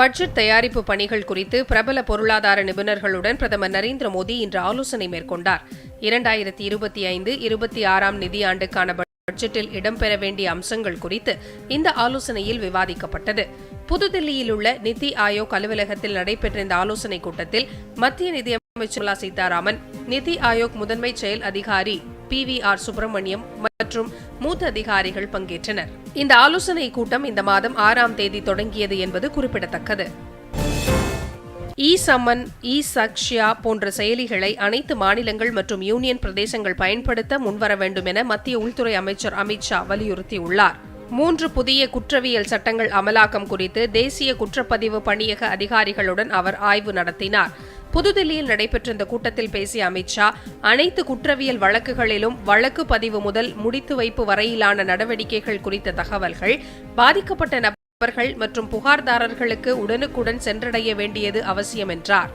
Budget தயாரிப்பு பணிகள் குறித்து பிரபல பொருளாதார நிபுணர்களுடன் பிரதமர் நரேந்திர மோடி இன்று ஆலோசனை மேற்கொண்டார். இரண்டாயிரத்தி இருபத்தி ஐந்து இருபத்தி ஆறாம் நிதியாண்டுக்கான பட்ஜெட்டில் இடம்பெற வேண்டிய அம்சங்கள் குறித்து இந்த ஆலோசனையில் விவாதிக்கப்பட்டது. புதுதில்லியில் உள்ள நிதி ஆயோக் அலுவலகத்தில் நடைபெற்ற இந்த ஆலோசனைக் கூட்டத்தில் மத்திய நிதியமைச்சர் நிர்மலா சீதாராமன் நிதி ஆயோக் முதன்மை செயல் அதிகாரி பி வி ஆர் சுப்பிரமணியம் மற்றும் மூத்த அதிகாரிகள் பங்கேற்றனர். இந்த ஆலோசனை கூட்டம் இந்த மாதம் ஆறாம் தேதி தொடங்கியது என்பது குறிப்பிடத்தக்கது. இ சம்மன் இ சக்ஷியா போன்ற செயலிகளை அனைத்து மாநிலங்கள் மற்றும் யூனியன் பிரதேசங்கள் பயன்படுத்த முன்வர வேண்டும் என மத்திய உள்துறை அமைச்சர் அமித் ஷா வலியுறுத்தியுள்ளார். மூன்று புதிய குற்றவியல் சட்டங்கள் அமலாக்கம் குறித்து தேசிய குற்றப்பதிவு பணியக அதிகாரிகளுடன் அவர் ஆய்வு நடத்தினார். புதுதில்லியில் நடைபெற்ற இந்த கூட்டத்தில் பேசிய அமித்ஷா அனைத்து குற்றவியல் வழக்குகளிலும் வழக்கு பதிவு முதல் முடித்து வைப்பு வரையிலான நடவடிக்கைகள் குறித்த தகவல்கள் பாதிக்கப்பட்ட நபர்கள் மற்றும் புகார்தாரர்களுக்கு உடனுக்குடன் சென்றடைய வேண்டியது அவசியம் என்றார்.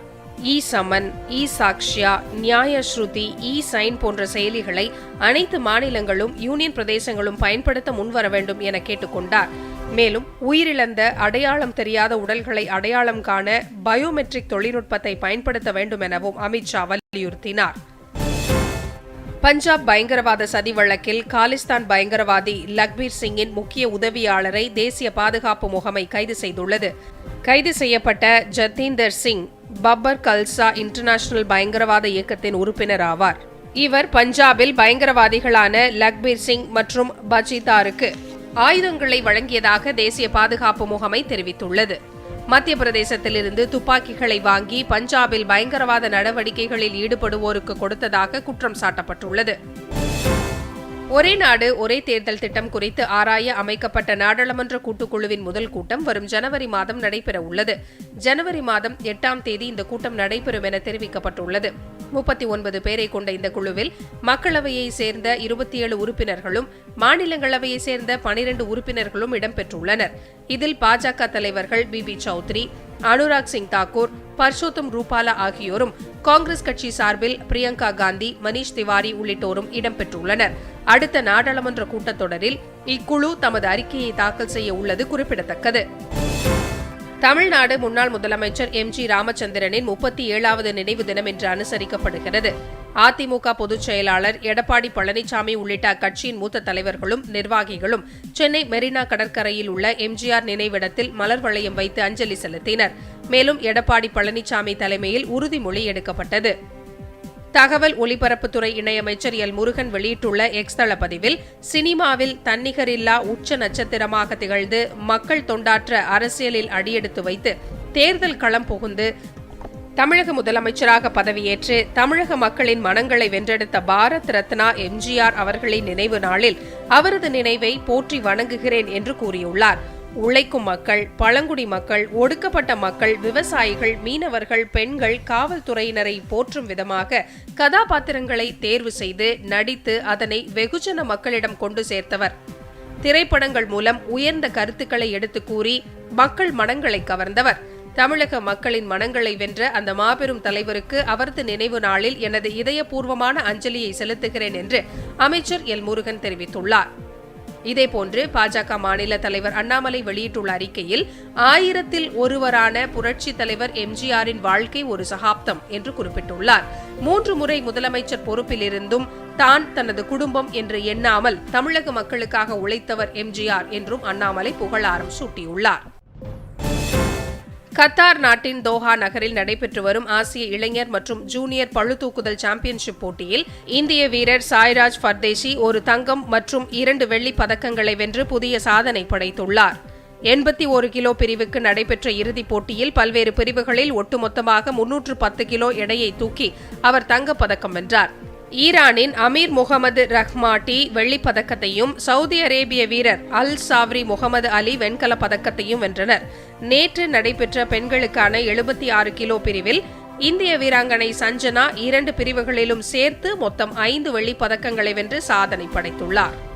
இ சமன் இ சாக்ஷ்யா நியாய ஸ்ருதி இ சைன் போன்ற செயலிகளை அனைத்து மாநிலங்களும் யூனியன் பிரதேசங்களும் பயன்படுத்த முன்வர வேண்டும் என கேட்டுக்கொண்டார். மேலும் உயிரிழந்த அடையாளம் தெரியாத உடல்களை அடையாளம் காண பயோமெட்ரிக் தொழில்நுட்பத்தை பயன்படுத்த வேண்டும் எனவும் அமித்ஷா வலியுறுத்தினார். பஞ்சாப் பயங்கரவாத சதி வழக்கில் காலிஸ்தான் பயங்கரவாதி லக்பீர் சிங்கின் முக்கிய உதவியாளரை தேசிய பாதுகாப்பு முகமை கைது செய்துள்ளது. கைது செய்யப்பட்ட ஜத்தீந்தர் சிங் பப்பர் கல்சா இன்டர்நேஷனல் பயங்கரவாத இயக்கத்தின் உறுப்பினர் ஆவார். இவர் பஞ்சாபில் பயங்கரவாதிகளான லக்பீர் சிங் மற்றும் பஜிதாருக்கு ஆயுதங்களை வழங்கியதாக தேசிய பாதுகாப்பு முகமை தெரிவித்துள்ளது. மத்திய பிரதேசத்திலிருந்து துப்பாக்கிகளை வாங்கி பஞ்சாபில் பயங்கரவாத நடவடிக்கைகளில் ஈடுபடுவோருக்கு கொடுத்ததாக குற்றம் சாட்டப்பட்டுள்ளது. ஒரே நாடு ஒரே தேர்தல் திட்டம் குறித்து ஆராய அமைக்கப்பட்ட நாடாளுமன்ற கூட்டுக்குழுவின் முதல் கூட்டம் வரும் ஜனவரி மாதம் நடைபெற உள்ளது. ஜனவரி மாதம் எட்டாம் தேதி இந்த கூட்டம் நடைபெறும் என தெரிவிக்கப்பட்டுள்ளது. முப்பத்தி ஒன்பது பேரை கொண்ட இந்த குழுவில் மக்களவையை சேர்ந்த இருபத்தி ஏழு உறுப்பினர்களும் மாநிலங்களவையை சேர்ந்த பனிரெண்டு உறுப்பினர்களும் இடம்பெற்றுள்ளனர். இதில் பாஜக தலைவர்கள் பி. பி சௌத்ரி அனுராக் சிங் தாக்கூர் பர்ஷோத்தம் ரூபாலா ஆகியோரும் காங்கிரஸ் கட்சி சார்பில் பிரியங்கா காந்தி மணீஷ் திவாரி உள்ளிட்டோரும் இடம்பெற்றுள்ளனர். அடுத்த நாடாளுமன்ற கூட்டத்தொடரில் இக்குழு தமது அறிக்கையை தாக்கல் செய்ய உள்ளது குறிப்பிடத்தக்கது. தமிழ்நாடு முன்னாள் முதலமைச்சர் எம் ஜி ராமச்சந்திரனின் முப்பத்தி ஏழாவது நினைவு தினம் இன்று அனுசரிக்கப்படுகிறது. அதிமுக பொதுச் செயலாளர் எடப்பாடி பழனிசாமி உள்ளிட்ட அக்கட்சியின் மூத்த தலைவர்களும் நிர்வாகிகளும் சென்னை மெரினா கடற்கரையில் உள்ள எம்ஜிஆர் நினைவிடத்தில் மலர் வளையம் வைத்து அஞ்சலி செலுத்தினர். மேலும் எடப்பாடி பழனிசாமி தலைமையில் உறுதிமொழி எடுக்கப்பட்டது. தகவல் ஒலிபரப்புத்துறை இணையமைச்சர் எல். முருகன் வெளியிட்டுள்ள எக்ஸ் தள பதிவில் சினிமாவில் தன்னிகரில்லா உச்ச நட்சத்திரமாக திகழ்ந்து மக்கள் தொண்டாற்ற அரசியலில் அடியெடுத்து வைத்து தேர்தல் களம் புகுந்து தமிழக முதலமைச்சராக பதவியேற்று தமிழக மக்களின் மனங்களை வென்றெடுத்த பாரத் ரத்னா எம்ஜிஆர் அவர்களின் நினைவு நாளில் அவரது நினைவை போற்றி வணங்குகிறேன் என்று கூறியுள்ளார். உழைக்கும் மக்கள் பழங்குடி மக்கள் ஒடுக்கப்பட்ட மக்கள் விவசாயிகள் மீனவர்கள் பெண்கள் காவல்துறையினரை போற்றும் விதமாக கதாபாத்திரங்களை தேர்வு செய்து நடித்து அதனை வெகுஜன மக்களிடம் கொண்டு சேர்த்தவர். திரைப்படங்கள் மூலம் உயர்ந்த கருத்துக்களை எடுத்து கூறி மக்கள் மனங்களை கவர்ந்தவர். தமிழக மக்களின் மனங்களை வென்ற அந்த மாபெரும் தலைவருக்கு அவரது நினைவு நாளில் எனது இதயபூர்வமான அஞ்சலியை செலுத்துகிறேன் என்று அமைச்சர் எல் முருகன் தெரிவித்துள்ளார். இதேபோன்று பாஜக மாநில தலைவர் அண்ணாமலை வெளியிட்டுள்ள அறிக்கையில் ஆயிரத்தில் ஒருவரான புரட்சி தலைவர் எம்ஜிஆரின் வாழ்க்கை ஒரு சகாப்தம் என்று குறிப்பிட்டுள்ளார். மூன்று முறை முதலமைச்சர் பொறுப்பில் இருந்தும் தான் தனது குடும்பம் என்று எண்ணாமல் தமிழக மக்களுக்காக உழைத்தவர் எம்ஜிஆர் என்றும் அண்ணாமலை புகழாரம் சூட்டியுள்ளார். கத்தார் நாட்டின் தோஹா நகரில் நடைபெற்று வரும் ஆசிய இளைஞர் மற்றும் ஜூனியர் பழுதூக்குதல் சாம்பியன்ஷிப் போட்டியில் இந்திய வீரர் சாய்ராஜ் பர்தேசி ஒரு தங்கம் மற்றும் இரண்டு வெள்ளிப் பதக்கங்களை வென்று புதிய சாதனை படைத்துள்ளார். எண்பத்தி ஒரு கிலோ பிரிவுக்கு நடைபெற்ற இறுதிப் போட்டியில் பல்வேறு பிரிவுகளில் ஒட்டுமொத்தமாக முன்னூற்று பத்து கிலோ எடையை தூக்கி அவர் தங்கப்பதக்கம் வென்றார். ஈரானின் அமீர் முகமது ரஹ்மாட்டி வெள்ளிப் பதக்கத்தையும் சவுதி அரேபிய வீரர் அல் சாவ்ரி முகமது அலி வெண்கலப் பதக்கத்தையும் வென்றனர். நேற்று நடைபெற்ற பெண்களுக்கான எழுபத்தி ஆறு கிலோ பிரிவில் இந்திய வீராங்கனை சஞ்சனா இரண்டு பிரிவுகளிலும் சேர்த்து மொத்தம் ஐந்து வெள்ளிப் பதக்கங்களை வென்று சாதனை படைத்துள்ளார்.